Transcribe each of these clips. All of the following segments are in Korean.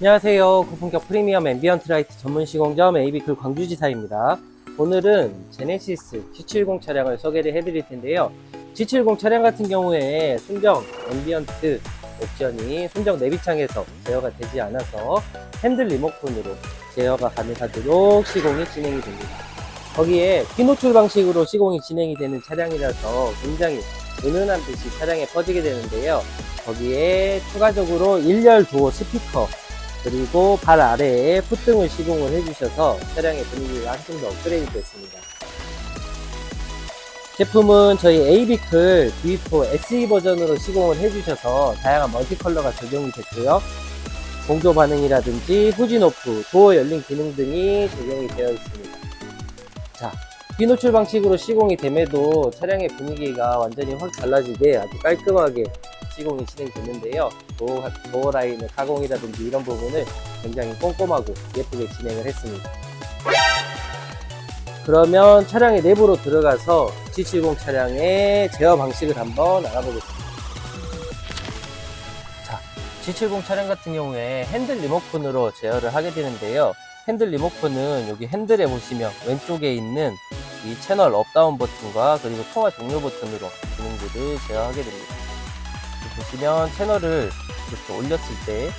안녕하세요. 고품격 프리미엄 앰비언트 라이트 전문 시공점 에이비클 광주지사입니다. 오늘은 제네시스 G70 차량을 소개를 해드릴 텐데요. G70 차량 같은 경우에 순정 앰비언트 옵션이 순정 내비창에서 제어가 되지 않아서 핸들 리모컨으로 제어가 가능하도록 시공이 진행이 됩니다. 거기에 비노출 방식으로 시공이 진행이 되는 차량이라서 굉장히 은은한 빛이 차량에 퍼지게 되는데요. 거기에 추가적으로 1열 도어 스피커 그리고 발 아래에 풋등을 시공을 해주셔서 차량의 분위기가 한층 더 업그레이드 됐습니다. 제품은 저희 에이비클 V4 SE 버전으로 시공을 해주셔서 다양한 멀티 컬러가 적용이 됐고요. 공조 반응이라든지 후진 오프, 도어 열림 기능 등이 적용이 되어 있습니다. 자, 비노출 방식으로 시공이 됨에도 차량의 분위기가 완전히 확 달라지게 아주 깔끔하게 시공이 진행됐는데요. 도어, 라인의 가공이라든지 이런 부분을 굉장히 꼼꼼하고 예쁘게 진행을 했습니다. 그러면 차량의 내부로 들어가서 G70 차량의 제어 방식을 한번 알아보겠습니다. 자, G70 차량 같은 경우에 핸들 리모컨으로 제어를 하게 되는데요. 핸들 리모컨은 여기 핸들에 보시면 왼쪽에 있는 이 채널 업다운 버튼과 그리고 통화 종료 버튼으로 기능들을 제어하게 됩니다. 보시면 채널을 이렇게 올렸을 때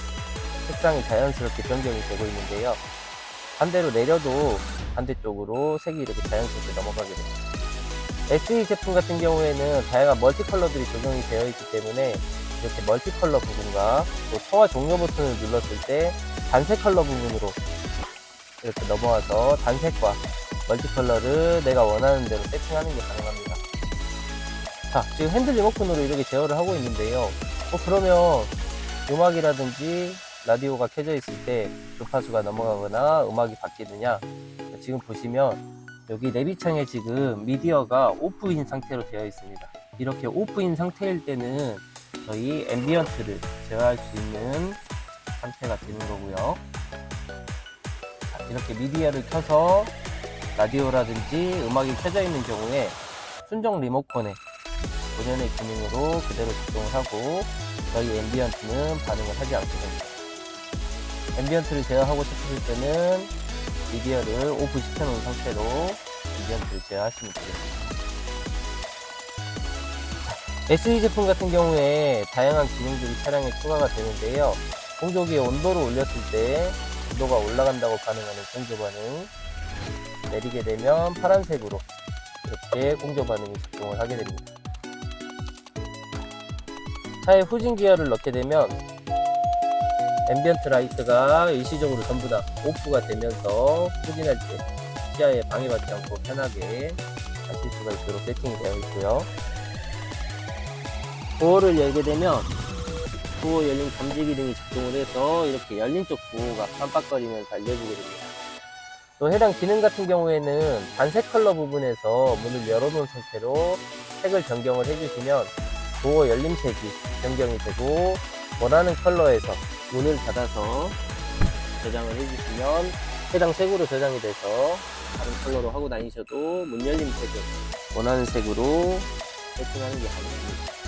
색상이 자연스럽게 변경이 되고 있는데요. 반대로 내려도 반대쪽으로 색이 이렇게 자연스럽게 넘어가게 됩니다. SE 제품 같은 경우에는 다양한 멀티 컬러들이 적용이 되어 있기 때문에 이렇게 멀티 컬러 부분과 또 통화 종료 버튼을 눌렀을 때 단색 컬러 부분으로 이렇게 넘어와서 단색과 멀티 컬러를 내가 원하는 대로 세팅하는 게 가능합니다. 자, 지금 핸들 리모컨으로 이렇게 제어를 하고 있는데요. 어, 그러면 음악이라든지 라디오가 켜져 있을 때 주파수가 넘어가거나 음악이 바뀌느냐? 지금 보시면 여기 내비창에 지금 미디어가 오프인 상태로 되어 있습니다. 이렇게 오프인 상태일 때는 저희 앰비언트를 제어할 수 있는 상태가 되는 거고요. 자, 이렇게 미디어를 켜서 라디오라든지 음악이 켜져 있는 경우에 순정 리모컨에 본연의 기능으로 그대로 작동을 하고 저희 앰비언트는 반응을 하지 않게 됩니다. 앰비언트를 제어하고 싶으실 때는 미디어를 오프 시켜놓은 상태로 앰비언트를 제어하시면 되겠습니다. SE 제품 같은 경우에 다양한 기능들이 차량에 추가가 되는데요. 공조기의 온도를 올렸을 때 온도가 올라간다고 반응하는 공조 반응 내리게 되면 파란색으로 이렇게 공조 반응이 작동을 하게 됩니다. 차에 후진 기어를 넣게 되면 앰비언트 라이트가 일시적으로 전부 다 오프가 되면서 후진할 때 시야에 방해받지 않고 편하게 하실 수가 있도록 세팅이 되어 있고요. 도어를 열게 되면 도어 열림 감지 기능이 작동을 해서 이렇게 열린 쪽 도어가 깜빡거리면서 알려주게 됩니다. 또 해당 기능 같은 경우에는 단색 컬러 부분에서 문을 열어놓은 상태로 색을 변경을 해주시면 도어 열림색이 변경이 되고 원하는 컬러에서 문을 닫아서 저장을 해주시면 해당 색으로 저장이 돼서 다른 컬러로 하고 다니셔도 문 열림 색을 원하는 색으로 세팅하는 게 가능합니다.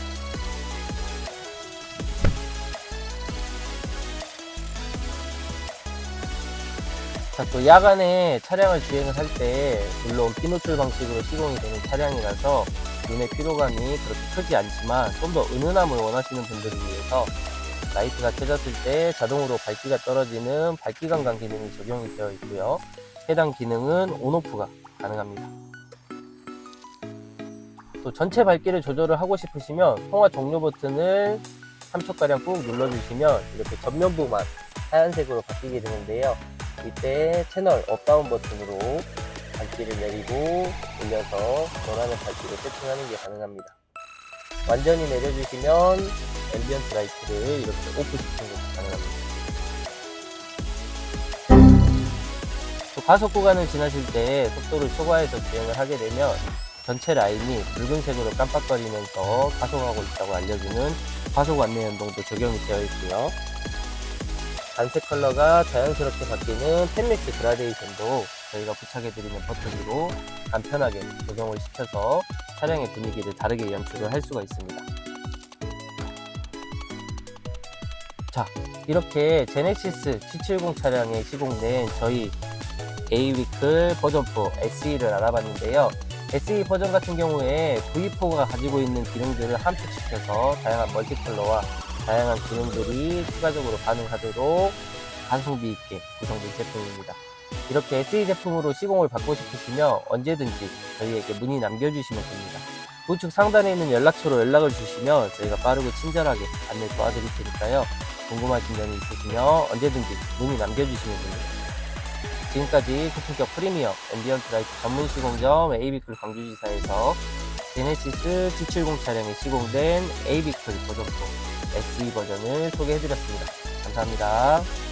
자, 또 야간에 차량을 주행을 할 때 물론 비노출 방식으로 시공이 되는 차량이라서 눈의 피로감이 그렇게 크지 않지만 좀 더 은은함을 원하시는 분들을 위해서 라이트가 켜졌을 때 자동으로 밝기가 떨어지는 밝기 감감 기능이 적용이 되어 있고요. 해당 기능은 온오프가 가능합니다. 또 전체 밝기를 조절을 하고 싶으시면 통화 종료 버튼을 3초가량 꾹 눌러주시면 이렇게 전면부만 하얀색으로 바뀌게 되는데요. 이때 채널 업다운 버튼으로 밝기를 내리고 올려서 원하는 밝기로 세팅하는 게 가능합니다. 완전히 내려주시면 앰비언트 라이트를 이렇게 오프 시키는 것도 가능합니다. 또 가속 구간을 지나실 때 속도를 초과해서 주행을 하게 되면 전체 라인이 붉은색으로 깜빡거리면서 가속하고 있다고 알려주는 가속 안내 연동도 적용이 되어 있고요. 단색 컬러가 자연스럽게 바뀌는 펜미스 그라데이션도 저희가 부착해드리는 버튼으로 간편하게 조정을 시켜서 차량의 분위기를 다르게 연출을 할 수가 있습니다. 자, 이렇게 제네시스 G70 차량에 시공된 저희 A-위클 버전 4 SE를 알아봤는데요. SE 버전 같은 경우에 V4가 가지고 있는 기능들을 함축시켜서 다양한 멀티컬러와 다양한 기능들이 추가적으로 가능하도록 가성비 있게 구성된 제품입니다. 이렇게 SE 제품으로 시공을 받고 싶으시면 언제든지 저희에게 문의 남겨주시면 됩니다. 우측 상단에 있는 연락처로 연락을 주시면 저희가 빠르고 친절하게 안내 도와드릴 테니까요. 궁금하신 점이 있으시면 언제든지 문의 남겨주시면 됩니다. 지금까지 고품격 프리미엄 앰비언트 라이트 전문 시공점 AB클 광주지사에서 제네시스 G70 차량에 시공된 AB클 버전4 SE 버전을 소개해드렸습니다. 감사합니다.